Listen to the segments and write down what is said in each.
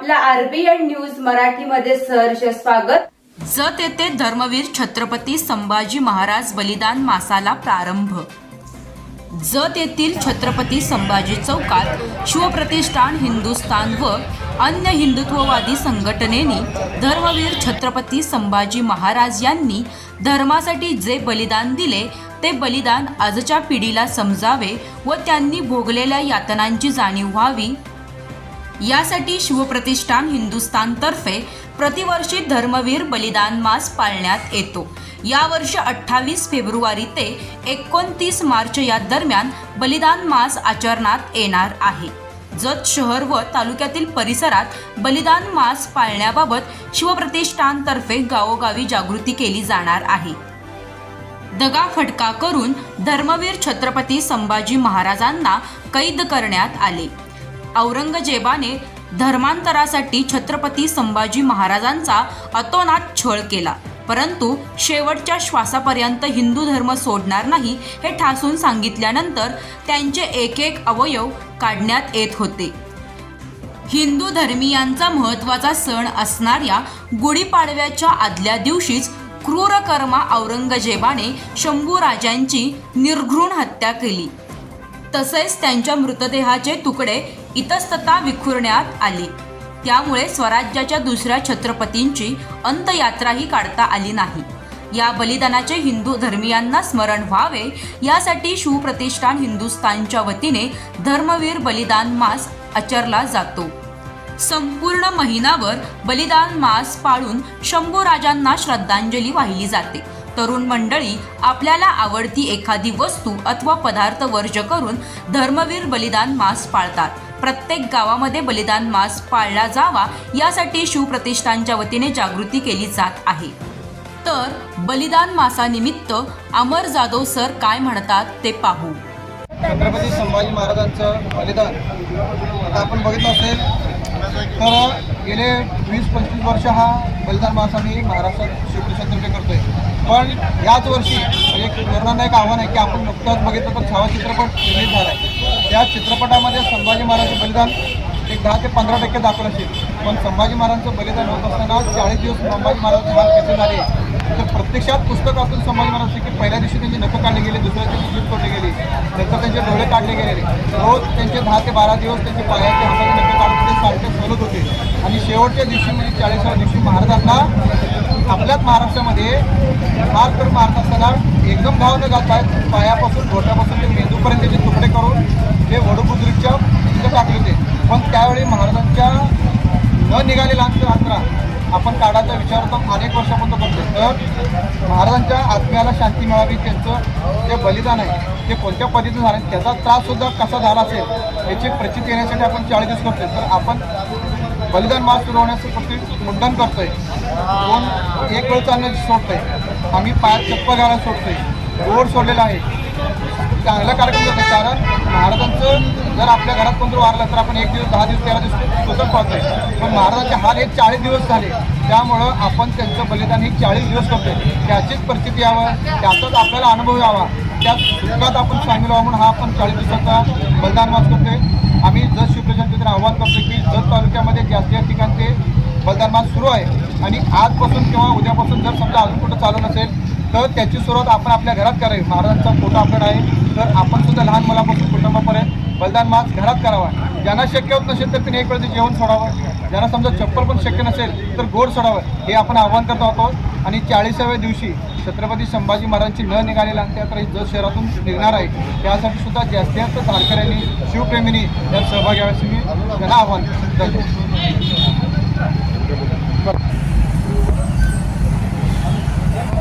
आपला RBN news मराठीमध्ये सहर्ष स्वागत. जत येथे धर्मवीर छत्रपती संभाजी महाराज बलिदान मासाला प्रारंभ. जत येथील छत्रपती संभाजी चौकात शिवप्रतिष्ठान हिंदुस्थान व अन्य हिंदुत्ववादी संघटनेनी धर्मवीर छत्रपती संभाजी महाराज यांनी धर्मासाठी जे बलिदान दिले ते बलिदान आजच्या पिढीला समजावे व त्यांनी भोगलेल्या यातनांची जाणीव व्हावी. यासाठी शिवप्रतिष्ठान हिंदुस्थानतर्फे प्रतिवर्षी धर्मवीर बलिदान मास पाळण्यात येतो. यावर्षी अठ्ठावीस फेब्रुवारी ते एकोणतीस मार्च या दरम्यान बलिदान मास आचरणात येणार आहे. जत शहर व तालुक्यातील परिसरात बलिदान मास पाळण्याबाबत शिवप्रतिष्ठानतर्फे गावोगावी जागृती केली जाणार आहे. दगा फटका करून धर्मवीर छत्रपती संभाजी महाराजांना कैद करण्यात आले. औरंगजेबाने धर्मांतरासाठी छत्रपती संभाजी महाराजांचा अतोनात छळ केला. परंतु शेवटच्या श्वासापर्यंत हिंदू धर्म सोडणार नाही हे ठासून सांगितल्यानंतर त्यांचे एक एक अवयव काढण्यात येत होते. हिंदू धर्मीयांचा महत्त्वाचा सण असणाऱ्या गुढीपाडव्याच्या आदल्या दिवशीच क्रूरकर्मा औरंगजेबाने शंभूराजांची निर्घृण हत्या केली. तसेच त्यांच्या मृतदेहाचे तुकडे इतस्तता विखुरण्यात आले. त्यामुळे स्वराज्याच्या दुसऱ्या छत्रपतींची अंतयात्राही काढता आली नाही. या बलिदानाचे हिंदू धर्मियांना स्मरण व्हावे यासाठी शिवप्रतिष्ठान हिंदुस्थानच्या वतीने धर्मवीर बलिदान मास आचरला जातो. संपूर्ण महिनाभर बलिदान मास पाळून शंभू राजांना श्रद्धांजली वाहिली जाते. तरुण मंडळी आपल्याला आवडती एखादी वस्तू अथवा पदार्थ वर्ज करून धर्मवीर बलिदान मास पाळतात. प्रत्येक गावामध्ये बलिदान मास पाळला जावा यासाठी शिवप्रतिष्ठानच्या वतीने जागृती केली जात आहे. तर बलिदान मासानिमित्त अमर जाधव सर काय म्हणतात ते पाहू. छत्रपती संभाजी महाराजांचं बलिदान. आता आपण बघितलं असेल तर गेले वीस पंचवीस वर्ष हा बलिदान मास आम्ही महाराष्ट्रात शिवप्रतिष्ठानतर्फे करतोय. पण याच वर्षी एक कोरोनानं एक आव्हान आहे की आपण नुकताच बघितलं तर छावा चित्रपट रिलीज झाला आहे त्या चित्रपटामध्ये संभाजी महाराजांचं बलिदान एक दहा ते पंधरा टक्के दाखवलं असेल. पण संभाजी महाराजांचं बलिदान होत असताना चाळीस दिवस संभाजी महाराज हाल कसे झाले? तर प्रत्यक्षात पुस्तकातून संभाजी महाराज की पहिल्या दिवशी त्यांची नखं काढली गेली दुसऱ्या दिवशी जीभ तोडली गेली. नंतर त्यांचे डोळे काढले गेलेले रोज त्यांचे दहा ते बारा दिवस त्यांचे पायाचे हाताचे नखं काढून ते सारखे सोलत होते. आणि शेवटच्या दिवशी म्हणजे चाळीसाव्या दिवशी महाराजांना आपल्याच महाराष्ट्रामध्ये मार्ग तर मारत असताना एकदम धाव न घालता पायापासून घोट्यापासून ते मेंदूपर्यंत त्याचे तुकडे करून ते वडुबुद्रीच्या तिथे टाकले होते. पण त्यावेळी महाराजांच्या न निघालेला अंतर अंतरा आपण काढायचा विचार तर अनेक वर्षापर्यंत करतो तर महाराजांच्या आत्म्याला शांती मिळावी त्यांचं जे बलिदान आहे ते कोणत्या पद्धतीनं झालं? आहे, त्याचा त्राससुद्धा कसा झाला असेल याची प्रचिती येण्यासाठी आपण चाळीस दिवस करतोय. तर आपण बलिदान मास सुरू होण्याचं प्रत्येक मुद्दाम करतोय. दोन एक वेळ चालणं सोडतोय. आम्ही पायात चप्पल घालायला सोडतोय. रोड सोडलेला आहे. चांगला कार्यक्रम करतोय कारण महाराजांचं जर आपल्या घरात कोणतं वारलं तर आपण एक दिवस दहा दिवस तेरा दिवस सुद्धा पाहतोय पण महाराजांचे हाल हे चाळीस दिवस झाले. त्यामुळं आपण त्यांचं बलिदान हे चाळीस दिवस करतोय. त्याचीच परिस्थिती यावं. त्याचाच आपल्याला अनुभव यावा. त्या सुखात आपण सामील व्हावं म्हणून हा आपण चाळीस दिवसाचा बलिदान मास करतोय. आम्ही जत शिवप्रशांतीचं आव्हान करतोय की जत तालुक्यामध्ये जास्तीत ठिकाण ते बलिदान मास सुरू आहे आणि आजपासून किंवा उद्यापासून जर समजा अजून कुठं चालू नसेल तर त्याची सुरुवात आपण आपल्या घरात करावी. महाराजांचा फोटो आपल्याकडे आहे. तर आपण सुद्धा लहान मुलापासून कुटुंबापर्यंत बलिदान मास घरात करावा. ज्यांना शक्य होत नसेल तर त्यांनी एक वेळचं जेवण सोडावं. ज्यांना समजा चप्पल पण शक्य नसेल तर गोड सोडावं. हे आपण आव्हान करत आहोत. आणि चाळीसाव्या दिवशी छत्रपती संभाजी महाराजांची न निघालेली अंत्ययात्रा ही जत शहरातून निघणार आहे त्यासाठी सुद्धा जास्तीत जास्त धारकऱ्यांनी शिवप्रेमींनी यात सहभाग व्हायचं मी त्यांना आव्हान करतो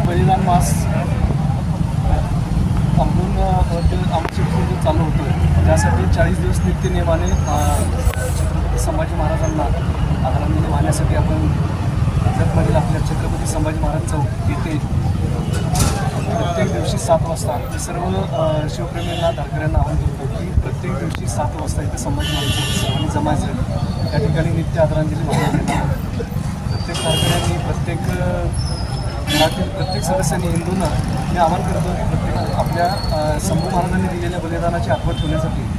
बलिदान मास थांबून ते आमचे पूर्ण चालू होतं त्यासाठी चाळीस छत्रपती संभाजी महाराजांना आदरांजली वाहण्यासाठी आपण जगमधील आपल्या छत्रपती संभाजी महाराज चौक येथे प्रत्येक दिवशी सात वाजता मी सर्व शिवप्रेमींना धारकऱ्यांना आवाहन करतो की प्रत्येक दिवशी सात वाजता इथे संभाजी महाराज सर्वांनी जमायचं त्या ठिकाणी नित्य आदरांजली वाहण्यात येते प्रत्येक धारकऱ्यांनी प्रत्येक घरातील प्रत्येक सदस्यांनी हिंदूंना मी आवाहन करतो की प्रत्येक आपल्या संभू शंभू महाराजांनी दिलेल्या बलिदानाची आठवण ठेवण्यासाठी